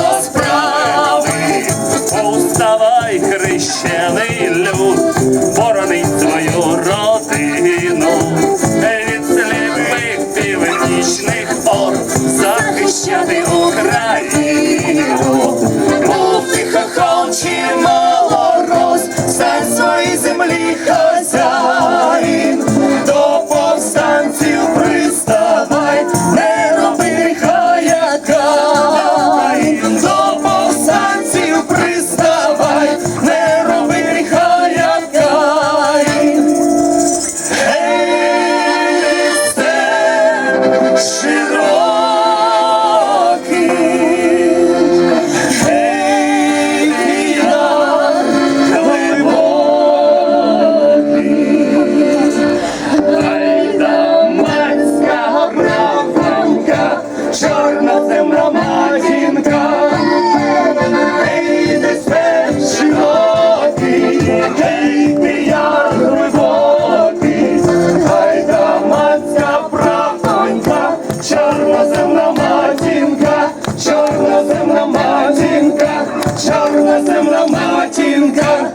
до справи, уставай, хрещений люд, боронить твою родину, від сліпих північних пор захищати Україну, Мов тихо хочемо. Чорна земна матінка!